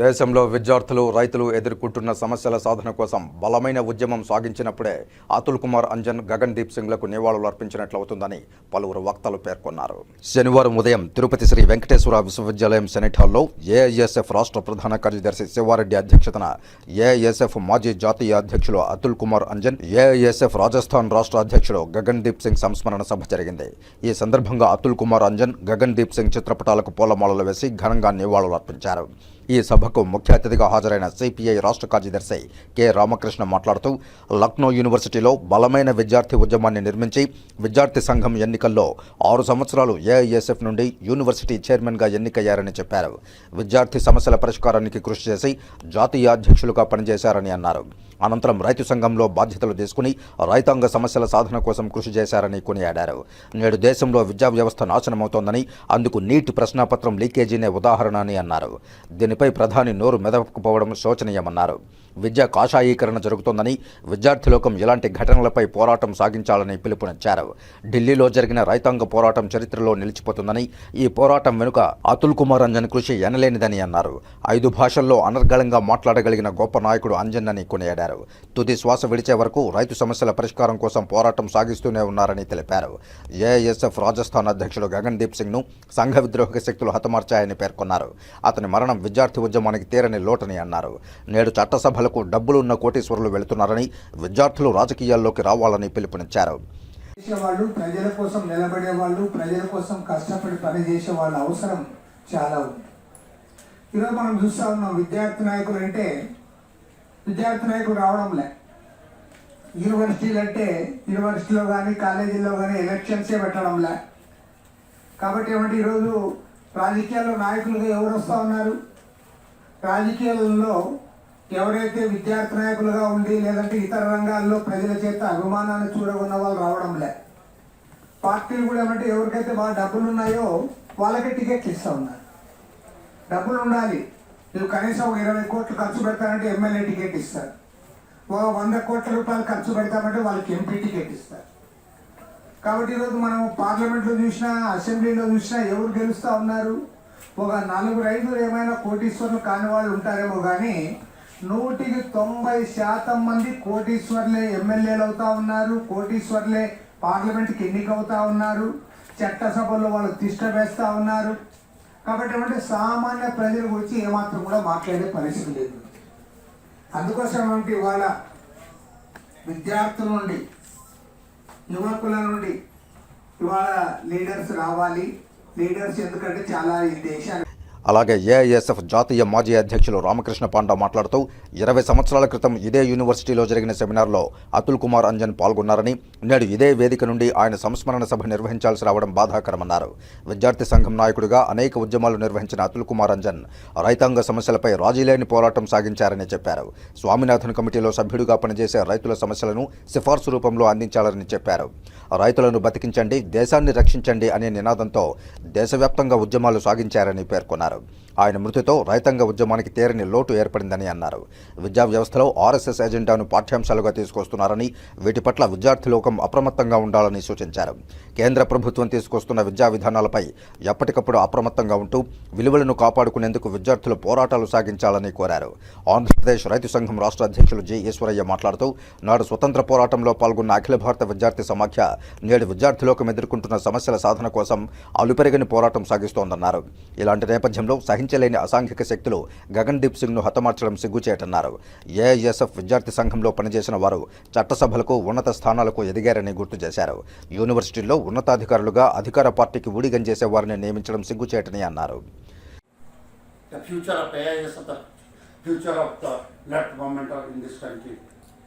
దేశంలో విద్యార్థులు రైతులు ఎదుర్కొంటున్న సమస్యల సాధన కోసం బలమైన ఉద్యమం సాగించినప్పుడే అతుల్ కుమార్ అంజన్ గగన్ దీప్ సింగ్లకు నివాళులు అర్పించినట్లవుతుందని పలువురు వక్తలు పేర్కొన్నారు. శనివారం ఉదయం తిరుపతి శ్రీ వెంకటేశ్వర విశ్వవిద్యాలయం సెనెట్ హాల్లో ఏఐఎస్ఎఫ్ రాష్ట్ర ప్రధాన కార్యదర్శి శివారెడ్డి అధ్యక్షతన ఏఐఎస్ఎఫ్ మాజీ జాతీయ అధ్యక్షులు అతుల్ కుమార్ అంజన్ ఏఐఎస్ఎఫ్ రాజస్థాన్ రాష్ట్ర అధ్యక్షుడు గగన్ దీప్ సింగ్ సంస్మరణ సభ జరిగింది. ఈ సందర్భంగా అతుల్ కుమార్ అంజన్ గగన్ దీప్ సింగ్ చిత్రపటాలకు పూలమాలలు వేసి ఘనంగా నివాళులు అర్పించారు ఈ సభకు ముఖ్య అతిథిగా హాజరైన సిపిఐ రాష్ట్ర కార్యదర్శి కె. రామకృష్ణ మాట్లాడుతూ లక్నో యూనివర్సిటీలో బలమైన విద్యార్థి ఉద్యమాన్ని నిర్మించి విద్యార్థి సంఘం ఎన్నికల్లో ఆరు సంవత్సరాలు ఏఐఎస్ఎఫ్ నుండి యూనివర్సిటీ చైర్మన్గా ఎన్నికయ్యారని చెప్పారు. విద్యార్థి సమస్యల పరిష్కారానికి కృషి చేసి జాతీయ అధ్యక్షులుగా పనిచేశారని అన్నారు. అనంతరం రైతు సంఘంలో బాధ్యతలు తీసుకుని రైతాంగ సమస్యల సాధన కోసం కృషి చేశారని కొనియాడారు. నేడు దేశంలో విద్యా వ్యవస్థ నాశనమవుతోందని అందుకు నీట్ ప్రశ్నాపత్రం లీకేజీనే ఉదాహరణ అని అన్నారు. దీనిపై ప్రధాని నోరు మెదపకపోవడం శోచనీయమన్నారు. విద్యా కాషాయీకరణ జరుగుతోందని విద్యార్థిలోకం ఇలాంటి ఘటనలపై పోరాటం సాగించాలని పిలుపునిచ్చారు. ఢిల్లీలో జరిగిన రైతాంగ పోరాటం చరిత్రలో నిలిచిపోతుందని ఈ పోరాటం వెనుక అతుల్ కుమార్ అంజన్ కృషి ఎనలేనిదని అన్నారు. ఐదు భాషల్లో అనర్గళంగా మాట్లాడగలిగిన గొప్ప నాయకుడు అంజన్ అని కొనియాడారు. తుది శ్వాస విడిచే వరకు రైతు సమస్యల పరిష్కారం కోసం పోరాటం సాగిస్తూనే ఉన్నారని తెలిపారు. ఏఎస్ఎఫ్ రాజస్థాన్ అధ్యక్షుడు గగన్ దీప్ సింగ్ను సంఘ విద్రోహక శక్తులు హతమార్చాయని పేర్కొన్నారు. అతని మరణం విద్యార్థి ఉద్యమానికి తీరని లోటని అన్నారు. నేడు డబ్బులు ఉన్న కోటీశ్వరులు వెళుతున్నారని విద్యార్థులు రాజకీయాల్లోకి రావాలని పిలుపునిచ్చారు. వాళ్ళు ప్రజల కోసం నిలబడే వాళ్ళు ప్రజల కోసం కష్టపడి పని చేసే వాళ్ళ అవసరం చాలా ఉంది. ఈరోజు మనం చూస్తా ఉన్నాం విద్యార్థి నాయకులు అంటే విద్యార్థి నాయకులు రావడంలే యూనివర్సిటీలు అంటే యూనివర్సిటీలో కానీ కాలేజీల్లో కానీ ఎలక్షన్సే పెట్టడంలే కాబట్టి ఏమంటే ఈరోజు రాజకీయాల్లో నాయకులుగా ఎవరు వస్తూ ఉన్నారు? రాజకీయాలలో ఎవరైతే విద్యార్థి నాయకులుగా ఉండి లేదంటే ఇతర రంగాల్లో ప్రజల చేత అభిమానాన్ని చూడగొన్న వాళ్ళు రావడం లే పార్టీలు కూడా ఏమంటే ఎవరికైతే బాగా డబ్బులు ఉన్నాయో వాళ్ళకే టికెట్లు ఇస్తూ ఉన్నారు. డబ్బులు ఉండాలి నువ్వు కనీసం ఒక ఇరవై కోట్లు ఖర్చు పెడతానంటే ఎమ్మెల్యే టికెట్ ఇస్తారు. ఒక వంద కోట్ల రూపాయలు ఖర్చు పెడతామంటే వాళ్ళకి ఎంపీ టికెట్ ఇస్తారు. కాబట్టి ఈరోజు మనం పార్లమెంట్లో చూసినా అసెంబ్లీలో చూసినా ఎవరు గెలుస్తూ ఉన్నారు? ఒక నలుగురు ఐదుగురు ఏమైనా కోటీశ్వరులు కాని వాళ్ళు ఉంటారేమో కానీ నూటికి తొంభై శాతం మంది కోటీశ్వర్లే ఎమ్మెల్యేలు అవుతా ఉన్నారు. కోటీశ్వర్లే పార్లమెంట్కి ఎన్నికవుతా ఉన్నారు. చట్టసభల్లో వాళ్ళు తిష్ట వేస్తూ ఉన్నారు. కాబట్టి ఏమంటే సామాన్య ప్రజల గురించి ఏమాత్రం కూడా మాట్లాడే పరిస్థితి లేదు. అందుకోసం అంటే ఇవాళ విద్యార్థుల నుండి యువకుల నుండి ఇవాళ లీడర్స్ రావాలి. లీడర్స్ ఎందుకంటే చాలా ఈ దేశాన్ని అలాగే ఏఐఎస్ఎఫ్ జాతీయ మాజీ అధ్యక్షులు రామకృష్ణ పాండా మాట్లాడుతూ ఇరవై సంవత్సరాల క్రితం ఇదే యూనివర్సిటీలో జరిగిన సెమినార్లో అతుల్ కుమార్ అంజన్ పాల్గొన్నారని నేడు ఇదే వేదిక నుండి ఆయన సంస్మరణ సభ నిర్వహించాల్సి రావడం బాధాకరమన్నారు. విద్యార్థి సంఘం నాయకుడిగా అనేక ఉద్యమాలు నిర్వహించిన అతుల్ కుమార్ అంజన్ రైతాంగ సమస్యలపై రాజీలేని పోరాటం సాగించారని చెప్పారు. స్వామినాథన్ కమిటీలో సభ్యుడిగా పనిచేసే రైతుల సమస్యలను సిఫార్సు రూపంలో అందించాలని చెప్పారు. రైతులను బతికించండి దేశాన్ని రక్షించండి అనే నినాదంతో దేశవ్యాప్తంగా ఉద్యమాలు సాగించారని పేర్కొన్నారు. uh, ఆయన మృతితో రైతాంగ ఉద్యమానికి తీరని లోటు ఏర్పడిందని అన్నారు. విద్యా వ్యవస్థలో ఆర్ఎస్ఎస్ ఎజెండాను పాఠ్యాంశాలుగా తీసుకొస్తున్నారని వీటి పట్ల విద్యార్థి లోకం అప్రమత్తంగా ఉండాలని సూచించారు. కేంద్ర ప్రభుత్వం తీసుకొస్తున్న విద్యా విధానాలపై ఎప్పటికప్పుడు అప్రమత్తంగా ఉంటూ విలువలను కాపాడుకునేందుకు విద్యార్థులు పోరాటాలు సాగించాలని కోరారు. ఆంధ్రప్రదేశ్ రైతు సంఘం రాష్ట్ర అధ్యక్షులు జి. ఈశ్వరయ్య మాట్లాడుతూ నాడు స్వతంత్ర పోరాటంలో పాల్గొన్న అఖిల భారత విద్యార్థి సమాఖ్య నేడు విద్యార్థిలోకం ఎదుర్కొంటున్న సమస్యల సాధన కోసం అలుపెరగని పోరాటం సాగిస్తోందన్నారు. ఇలాంటి నేపథ్యంలో సహించలేని అసాంఘిక శక్తులు గగన్దీప్ సింగ్ను హతమార్చడం సిగ్గుచేటన్నారు. ఏఐఎస్ఎఫ్ విద్యార్థి సంఘంలో పనిచేసిన వారు చట్టసభలకు ఉన్నత స్థానాలకు ఎదిగారని గుర్తు చేశారు. యూనివర్సిటీల్లో ఉన్నతాధికారులుగా అధికార పార్టీకి ఊడిగం చేసే వారిని నియమించడం సిగ్గుచేటని అన్నారు. The future of AIS the future of the left movement in this country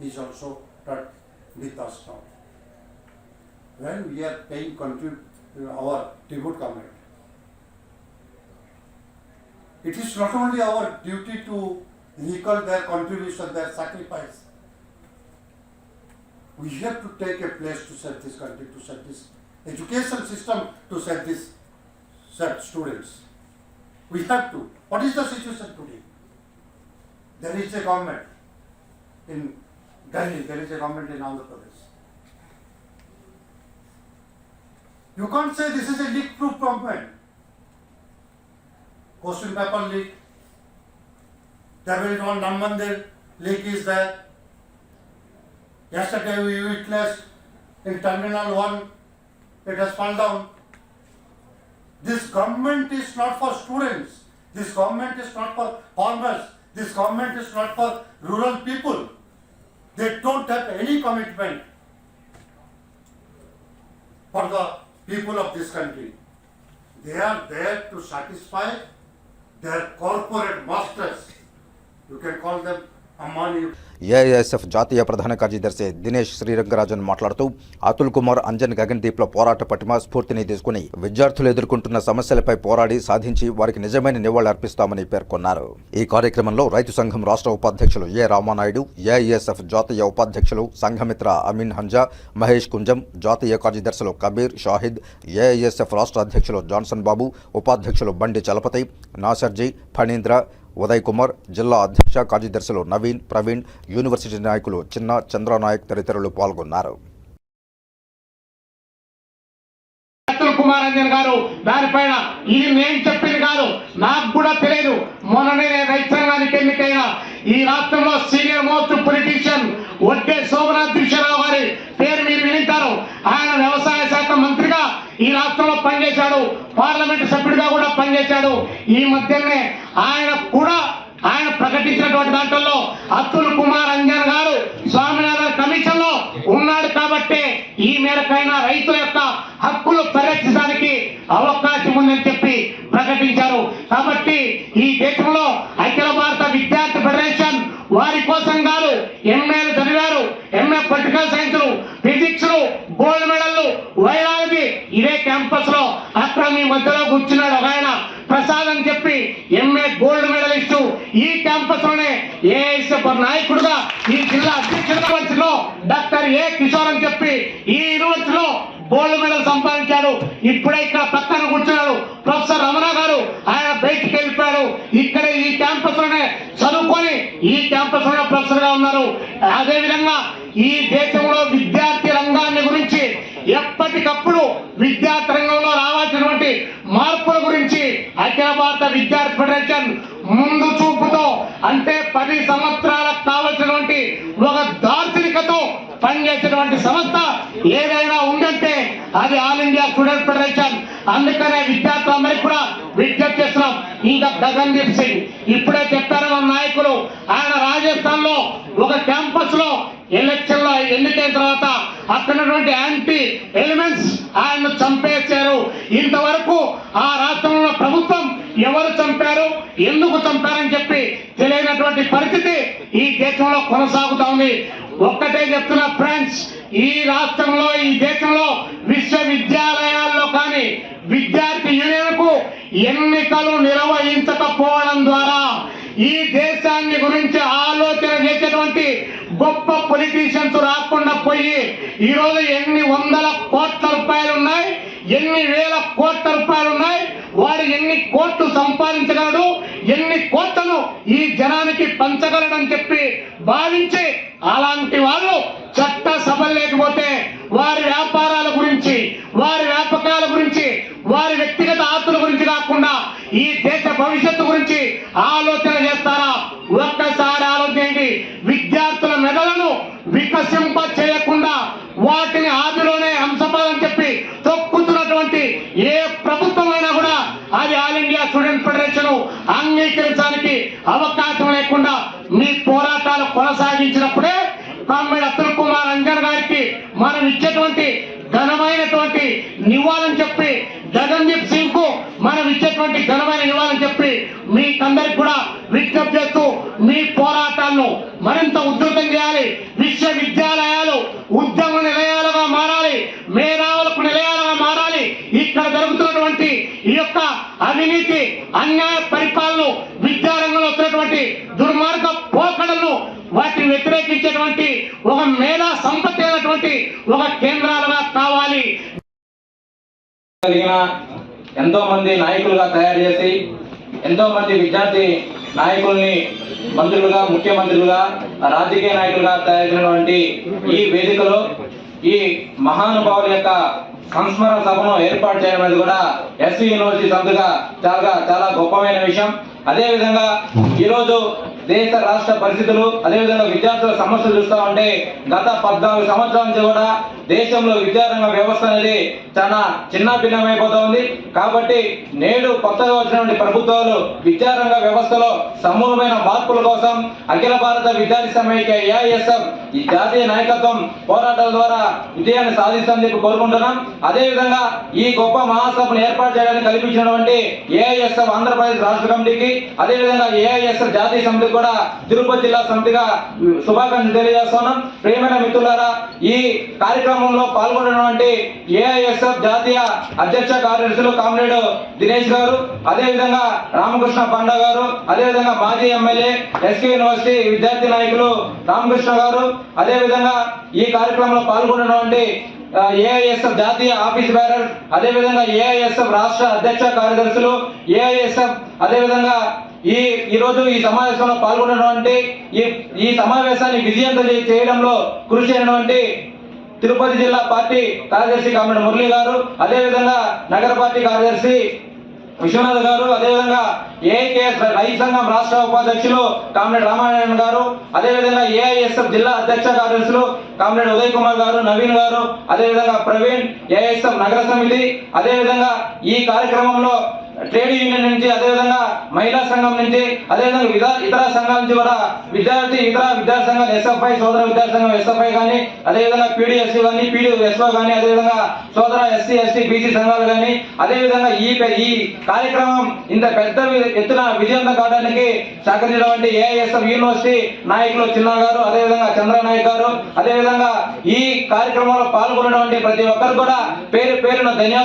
is also with us now. When we are paying contribute our tribute comment, it is not only our duty to recall their contribution, their sacrifice. We have to take a place to set this country, to set this education system, to set this set students. We have to. What is the situation today? There is a government in Delhi, there is a government in Andhra Pradesh. You can't say this is a leak proof government. Question paper leak, There will one Namandir leak is there. Yesterday we witnessed in Terminal 1, it has fallen down. This government is not for students. This government is not for farmers. This government is not for rural people. They don't have any commitment for the people of this country. They are there to satisfy their corporate masters. You can call them Ambani, AISF జాతీయ ప్రధాన కార్యదర్శి దినేష్ శ్రీరంగరాజన్ మాట్లాడుతూ అతుల్ కుమార్ అంజన్ గగన్దీప్ల పోరాట పటిమ స్ఫూర్తిని తీసుకుని విద్యార్థులు ఎదుర్కొంటున్న సమస్యలపై పోరాడి సాధించి వారికి నిజమైన నివాళులర్పిస్తామని పేర్కొన్నారు. ఈ కార్యక్రమంలో రైతు సంఘం రాష్ట్ర ఉపాధ్యక్షులు ఏ రామానాయుడు ఏఐఎస్ఎఫ్ జాతీయ ఉపాధ్యక్షులు సంఘమిత్ర అమీన్ హంజా మహేష్ కుంజం జాతీయ కార్యదర్శులు కబీర్ షాహిద్ ఏఐఎస్ఎఫ్ రాష్ట్ర అధ్యక్షులు జాన్సన్ బాబు ఉపాధ్యక్షులు బండి చలపతి నాసర్జీ ఫణీంద్ర ఉదయ్ కుమార్ జిల్లా అధ్యక్ష కార్యదర్శులు నవీన్ ప్రవీణ్ యూనివర్సిటీ నాయకులు చిన్న చంద్రనాయక్ తదితరులు పాల్గొన్నారు. కుమారంజన్ కుమార్ గారు దానిపైన ఈ నేను చెప్పింది కాదు నాకు కూడా తెలియదు. మొన్ననే నేను రైతు సంఘానికి ఎన్నికైన ఈ రాష్ట్రంలో senior most politician Odde Somnath Krishnarao గారి పేరు మీరు వినింటారు. ఆయన వ్యవసాయ శాఖ మంత్రిగా ఈ రాష్ట్రంలో పనిచేశాడు. పార్లమెంట్ సభ్యుడిగా కూడా పనిచేశాడు. ఈ మధ్యనే ఆయన కూడా ఆయన ప్రకటించినటువంటి దాంట్లో అతుల్ కుమార్ అంజన్ గారు స్వామినాథన్ కమిషన్లో ఉన్నాడు కాబట్టి ఈ మేరకైనా రైతుల యొక్క హక్కులు పరిరక్షించడానికి అవకాశం ఉందని చెప్పి ప్రకటించారు. కాబట్టి ఈ దేశంలో అఖిల భారత విద్యార్థి ఫెడరేషన్ వారి కోసం కాదు ఎంఏలు చదివారు MA political science physics gold medal virology ఇదే క్యాంపస్లో అక్కడ మీ మధ్యలో కూర్చున్నాడు ఒక ఆయన. ప్రసాద్ అని చెప్పి ఎంఏ గోల్డ్ నేను ఈ క్యాంపస్లోనే ఏఎస్ఎఫ్ఆర్ నాయకుడుగా ఈ జిల్లా అధ్యక్ష యూనివర్సిటీలో డాక్టర్ ఏ కిషోర్ అని చెప్పి ఈ యూనివర్సిటీలో గోల్డ్ మెడల్ సంపాదించాడు. ఇప్పుడే ఇక్కడ పక్కన కూర్చున్నాడు. ప్రొఫెసర్ రమణ గారు ఆయన బయటికి వెళ్ళిపోయాడు. ఇక్కడ ఈ క్యాంపస్లోనే చదువుకొని ఈ క్యాంపస్లోనే ప్రొఫెసర్గా ఉన్నారు. అదే విధంగా ఈ దేశంలో విద్యార్థి రంగాన్ని గురించి ఎప్పటికప్పుడు విద్యార్థి రంగంలో రావాల్సినటువంటి మార్పుల గురించి అఖిల భారత విద్యార్థి ఫెడరేషన్ ముందు చూపుతో అంటే పది సంవత్సరాలకు కావలసినటువంటి ఒక దార్శనికతో పనిచేసినటువంటి సంస్థ ఏదైనా ఉందంటే అది ఆల్ ఇండియా స్టూడెంట్ ఫెడరేషన్. అందుకనే విద్యార్థులందరికీ కూడా విజ్ఞప్తి చేస్తున్నాం. ఇంకా గగన్దీప్ సింగ్. ఇప్పుడే చెప్పారు మన నాయకులు ఆయన రాజస్థాన్లో ఒక క్యాంపస్లో ఎలక్షన్లో ఎన్నికైన తర్వాత అక్కడ యాంటీ ఎలిమెంట్స్ ఆయన్ను చంపేశారు. ఇంతవరకు ఆ రాష్ట్రంలో ప్రభుత్వం ఎవరు ఎందుకు చంపారని చెప్పి తెలియనటువంటి పరిస్థితి ఈ దేశంలో కొనసాగుతా ఉంది. ఒక్కటే చెప్తున్నా ఫ్రెండ్స్ ఈ రాష్ట్రంలో ఈ దేశంలో విశ్వవిద్యాలయాల్లో కానీ విద్యార్థి యూనియన్కు ఎన్నికలు నిర్వహించకపోవడం ద్వారా ఈ దేశాన్ని గురించి ఆలోచన చేసేటువంటి గొప్ప పొలిటీషియన్స్ రాకుండా పోయి ఈరోజు ఎన్ని వందల కోట్ల రూపాయలు ఉన్నాయి ఎన్ని వేల కోట్ల రూపాయలు ఉన్నాయి వాడు ఎన్ని కోట్లు సంపాదించగలడు ఎన్ని కోట్లను ఈ జనానికి పంచగలడని చెప్పి భావించి అలాంటి వాళ్ళు చట్ట సభలు లేకపోతే వారి వ్యాపారాల గురించి వారి వ్యాపకాల గురించి వారి వ్యక్తిగత ఆస్తుల గురించి కాకుండా ఈ దేశ భవిష్యత్తు గురించి ఆలోచన చేస్తారా? ఒక్కసారి ఆలోచించండి విద్యార్థుల మెదలను వికసింప చేయకుండా వాటిని ఆదిలోనే అంశపాలని చెప్పి తొక్కుతున్నటువంటి ఏ ప్రభుత్వమైనా కూడా అది స్టూడెంట్ ఫెడరేషన్ అంగీకరించడానికి అవకాశం లేకుండా మీ పోరాటాలు కొనసాగించినప్పుడే కామ్రేడ్ అతుల్ కుమార్ అంజన్ గారికి మనం ఇచ్చేటువంటి ఘనమైనటువంటి నివాళని చెప్పి గగన్దీప్ సింగ్కు మనం ఇచ్చేటువంటి ఘనమైన నివాళని చెప్పి మీకందరికి కూడా విజ్ఞప్తి చేస్తూ మీ పోరాటాలను మరింత ఉధృతం చేయాలి. విశ్వవిద్యాలయాలు వ్యతిరేకించేటువంటి ఒక మేధా సంపత్తి అయినటువంటి ఒక కేంద్రాలుగా కావాలి. కలిగిన ఎంతో మంది నాయకులుగా తయారు చేసి ఎంతో మంది విద్యార్థి నాయకుల్ని మంత్రులుగా ముఖ్యమంత్రులుగా రాజకీయ నాయకులుగా తయారు ఈ వేదికలో ఈ మహానుభావుల యొక్క సంస్మరణ సభను ఏర్పాటు చేయడం అనేది కూడా ఎస్వి యూనివర్సిటీ సంస్థగా చాలా చాలా గొప్పమైన విషయం. అదే విధంగా ఈరోజు దేశ రాష్ట్ర పరిస్థితులు అదేవిధంగా విద్యార్థుల సమస్యలు చూస్తా ఉంటే గత పద్నాలుగు సంవత్సరాల నుంచి కూడా దేశంలో విద్యారంగ వ్యవస్థ అనేది చాలా చిన్న భిన్నమైపోతా ఉంది కాబట్టి నేడు కొత్తగా వచ్చినటువంటి ప్రభుత్వాలు విద్యారంగ వ్యవస్థలో సమూలమైన మార్పుల కోసం అఖిల భారత విద్యార్థి సమైక్య ఏఐఎస్ఎఫ్ ఈ జాతీయ నాయకత్వం పోరాటాల ద్వారా విజయాన్ని సాధిస్తామని చెప్పి కోరుకుంటున్నాం. అదేవిధంగా ఈ గొప్ప మహాసభను ఏర్పాటు చేయడానికి కల్పించినటువంటి ఏఐఎస్ఎఫ్ ఆంధ్రప్రదేశ్ రాష్ట్ర కమిటీకి అదేవిధంగా ఏఐఎస్ఎఫ్ జాతీయ సమితికి కూడా తిరుపతి జిల్లా సమితిగా శుభాకాంక్షలు తెలియజేస్తున్నాం. ప్రియమైన మిత్రులారా ఈ కార్యక్రమంలో పాల్గొన్నటువంటి ఏఐఎస్ఎఫ్ జాతీయ అధ్యక్ష కార్యదర్శులు కామ్రేడ్ దినేష్ గారు అదేవిధంగా రామకృష్ణ పండ గారు అదేవిధంగా మాజీ ఎమ్మెల్యే ఎస్కే యూనివర్సిటీ విద్యార్థి నాయకులు రామకృష్ణ గారు అదేవిధంగా ఈ కార్యక్రమంలో పాల్గొన్నటువంటి ఏఐఎస్ఎఫ్ జాతీయ ఆఫీస్ బ్యారర్ అదేవిధంగా ఏఐఎస్ఎఫ్ రాష్ట్ర అధ్యక్ష కార్యదర్శులు ఏఐఎస్ఎఫ్ అదేవిధంగా ఈ ఈరోజు ఈ సమావేశంలో పాల్గొన్నటువంటి ఈ ఈ సమావేశాన్ని విజయంతం చేయడంలో కృషి అయినటువంటి తిరుపతి జిల్లా పార్టీ కార్యదర్శి కామెడ మురళి గారు అదేవిధంగా నగర పార్టీ కార్యదర్శి విశ్వనాథ్ గారు అదేవిధంగా ఏఐకేఎస్ రైతు సంఘం రాష్ట్ర ఉపాధ్యక్షులు కామ్రేడ్ రామారాయణ గారు అదేవిధంగా ఏఐఎస్ఎఫ్ జిల్లా అధ్యక్ష కార్యదర్శులు కామ్రేడ్ ఉదయ్ కుమార్ గారు నవీన్ గారు అదేవిధంగా ప్రవీణ్ ఏఐఎస్ఎఫ్ నగర సమితి అదేవిధంగా ఈ కార్యక్రమంలో ట్రేడ్ యూనియన్ నుంచి అదేవిధంగా మహిళా సంఘం నుంచి అదేవిధంగా విధా ఇతర సంఘాల నుంచి కూడా విద్యార్థి ఇతర విద్యా సంఘాలు ఎస్ఎఫ్ఐ సోదర విద్యార్థి సంఘం ఎస్ఎఫ్ఐ కానీ అదేవిధంగా పీడిఎస్సీ కానీ పీడిఎస్ఓ కానీ అదేవిధంగా సోదర ఎస్సీ ఎస్టీ బీసీ సంఘాలు కానీ అదేవిధంగా ఈ ఈ కార్యక్రమం ఇంత పెద్ద ఎత్తున విజయంతం కావడానికి సహకరించినటువంటి ఏఐఎస్ఎఫ్ యూనివర్సిటీ నాయకులు చిన్న గారు అదేవిధంగా చంద్ర నాయక్ గారు అదేవిధంగా ఈ కార్యక్రమంలో పాల్గొన్నటువంటి ప్రతి ఒక్కరు కూడా పేరు పేరున ధన్యవాదాలు.